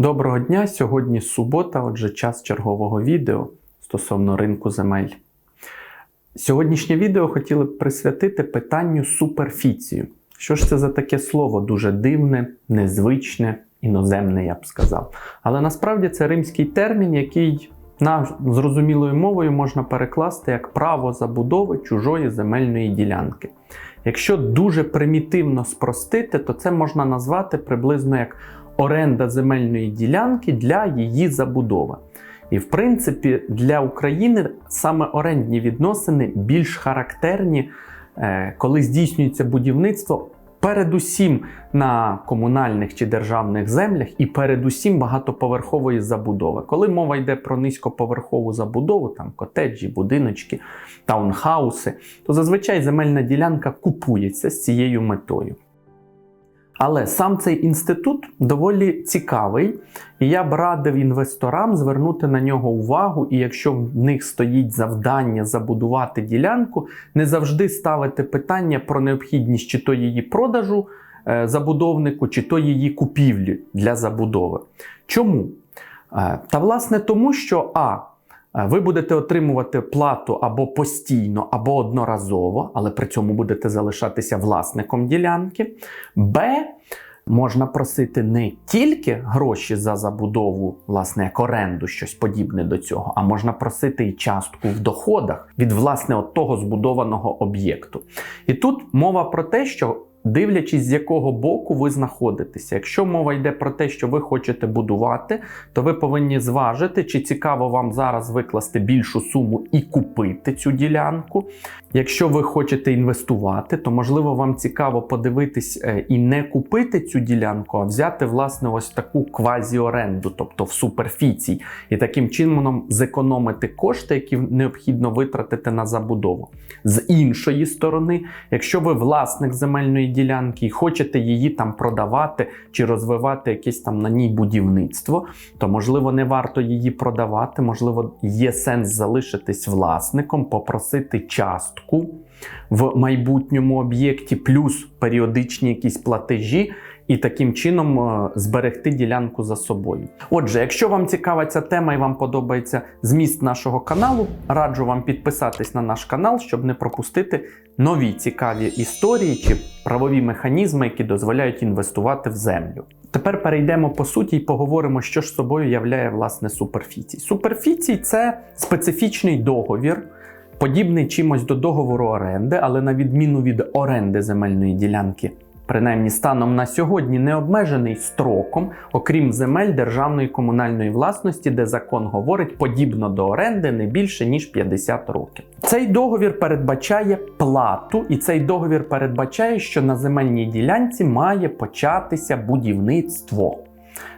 Доброго дня! Сьогодні субота, отже, час чергового відео стосовно ринку земель. Сьогоднішнє відео хотіли б присвятити питанню суперфіцію. Що ж це за таке слово? Дуже дивне, незвичне, іноземне, я б сказав. Але насправді це римський термін, який на зрозумілою мовою можна перекласти як право забудови чужої земельної ділянки. Якщо дуже примітивно спростити, то це можна назвати приблизно як оренда земельної ділянки для її забудови. І в принципі для України саме орендні відносини більш характерні, е, коли здійснюється будівництво. Передусім на комунальних чи державних землях і передусім багатоповерхової забудови. Коли мова йде про низькоповерхову забудову, там котеджі, будиночки, таунхауси, то зазвичай земельна ділянка купується з цією метою. Але сам цей інститут доволі цікавий, і я б радив інвесторам звернути на нього увагу. І якщо в них стоїть завдання забудувати ділянку, не завжди ставити питання про необхідність чи то її продажу е, забудовнику, чи то її купівлі для забудови. Чому? Е, та власне тому, що А. Е, Ви будете отримувати плату або постійно, або одноразово, але при цьому будете залишатися власником ділянки. Б. Можна просити не тільки гроші за забудову, власне, як оренду, щось подібне до цього, а можна просити і частку в доходах від власне от того збудованого об'єкту. І тут мова про те, що Дивлячись, з якого боку ви знаходитеся. Якщо мова йде про те, що ви хочете будувати, то ви повинні зважити, чи цікаво вам зараз викласти більшу суму і купити цю ділянку. Якщо ви хочете інвестувати, то можливо вам цікаво подивитись е, і не купити цю ділянку, а взяти власне ось таку квазі-оренду, тобто в суперфіцій, і таким чином зекономити кошти, які необхідно витратити на забудову. З іншої сторони, якщо ви власник земельної ділянки і хочете її там продавати чи розвивати якесь там на ній будівництво, то можливо не варто її продавати, можливо, є сенс залишитись власником, попросити частку в майбутньому об'єкті, плюс періодичні якісь платежі. І таким чином е, зберегти ділянку за собою. Отже, якщо вам цікава ця тема і вам подобається зміст нашого каналу, раджу вам підписатись на наш канал, щоб не пропустити нові цікаві історії чи правові механізми, які дозволяють інвестувати в землю. Тепер перейдемо по суті і поговоримо, що ж собою являє власне суперфіцій. Суперфіцій це специфічний договір. Подібний чимось до договору оренди, але на відміну від оренди земельної ділянки принаймні станом на сьогодні, не обмежений строком, окрім земель державної комунальної власності, де закон говорить подібно до оренди не більше ніж 50 років. Цей договір передбачає плату, і цей договір передбачає, що на земельній ділянці має початися будівництво.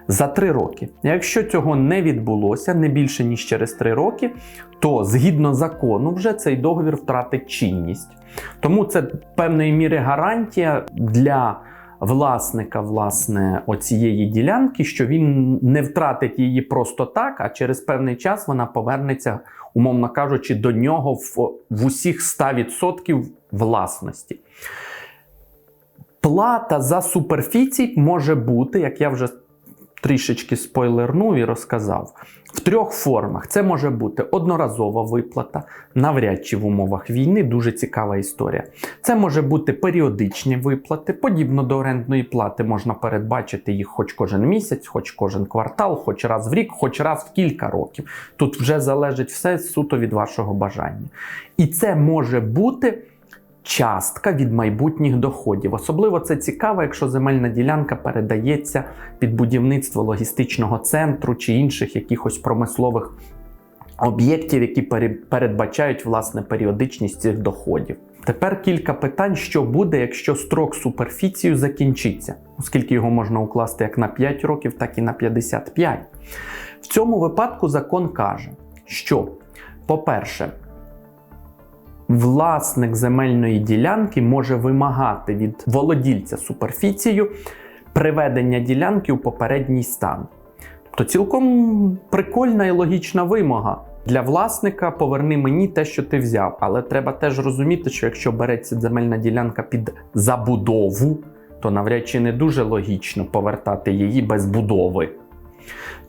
За три роки. Якщо цього не відбулося не більше ніж через три роки, то згідно закону вже цей договір втратить чинність. Тому це певної міри гарантія для власника власне оцієї ділянки, що він не втратить її просто так, а через певний час вона повернеться, умовно кажучи, до нього в, в усіх 100% власності. Плата за суперфіцій може бути, як я вже трішечки спойлернув і розказав. В трьох формах це може бути одноразова виплата, навряд чи в умовах війни дуже цікава історія. Це може бути періодичні виплати, подібно до орендної плати, можна передбачити їх хоч кожен місяць, хоч кожен квартал, хоч раз в рік, хоч раз в кілька років. Тут вже залежить все суто від вашого бажання. І це може бути частка від майбутніх доходів. Особливо це цікаво, якщо земельна ділянка передається під будівництво логістичного центру чи інших якихось промислових об'єктів, які передбачають власне періодичність цих доходів. Тепер кілька питань, що буде, якщо строк суперфіцію закінчиться, оскільки його можна укласти як на 5 років, так і на 55. В цьому випадку закон каже, що, по-перше, власник земельної ділянки може вимагати від володільця суперфіцію приведення ділянки у попередній стан. Тобто цілком прикольна і логічна вимога. Для власника поверни мені те, що ти взяв. Але треба теж розуміти, що якщо береться земельна ділянка під забудову, то навряд чи не дуже логічно повертати її без будови.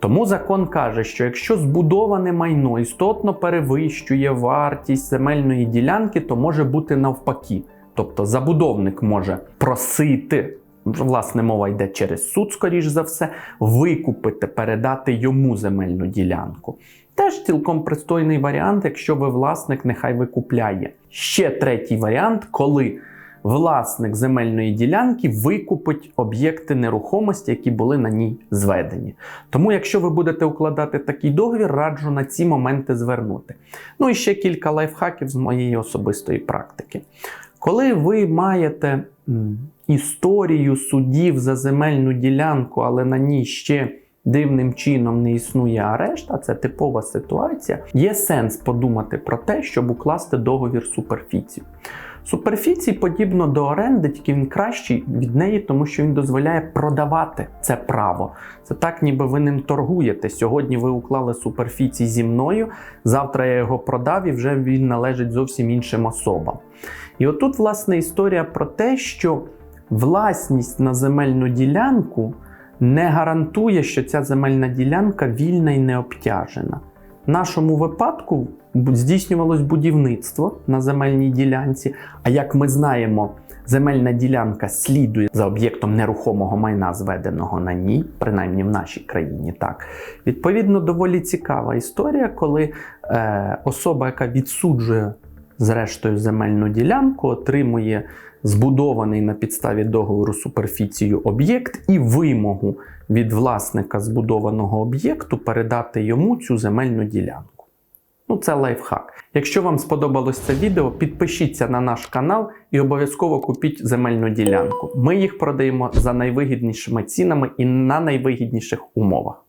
Тому закон каже, що якщо збудоване майно істотно перевищує вартість земельної ділянки, то може бути навпаки. Тобто забудовник може просити, власне, мова йде через суд, скоріш за все, викупити, передати йому земельну ділянку. Теж цілком пристойний варіант, якщо ви власник, нехай викупляє. Ще третій варіант, коли власник земельної ділянки викупить об'єкти нерухомості, які були на ній зведені. Тому, якщо ви будете укладати такий договір, раджу на ці моменти звернути. Ну і ще кілька лайфхаків з моєї особистої практики. Коли ви маєте історію судів за земельну ділянку, але на ній ще дивним чином не існує арешт, а це типова ситуація, є сенс подумати про те, щоб укласти договір суперфіцію. Суперфіцій, подібно до оренди, тільки він кращий від неї, тому що він дозволяє продавати це право. Це так, ніби ви ним торгуєте. Сьогодні ви уклали суперфіцій зі мною, завтра я його продав і вже він належить зовсім іншим особам. І отут, власне, історія про те, що власність на земельну ділянку не гарантує, що ця земельна ділянка вільна і не обтяжена. В нашому випадку здійснювалось будівництво на земельній ділянці. А як ми знаємо, земельна ділянка слідує за об'єктом нерухомого майна, зведеного на ній, принаймні в нашій країні. Так, відповідно, доволі цікава історія, коли е, особа, яка відсуджує зрештою земельну ділянку, отримує збудований на підставі договору суперфіцію об'єкт і вимогу від власника збудованого об'єкту передати йому цю земельну ділянку. Ну, це лайфхак. Якщо вам сподобалось це відео, підпишіться на наш канал і обов'язково купіть земельну ділянку. Ми їх продаємо за найвигіднішими цінами і на найвигідніших умовах.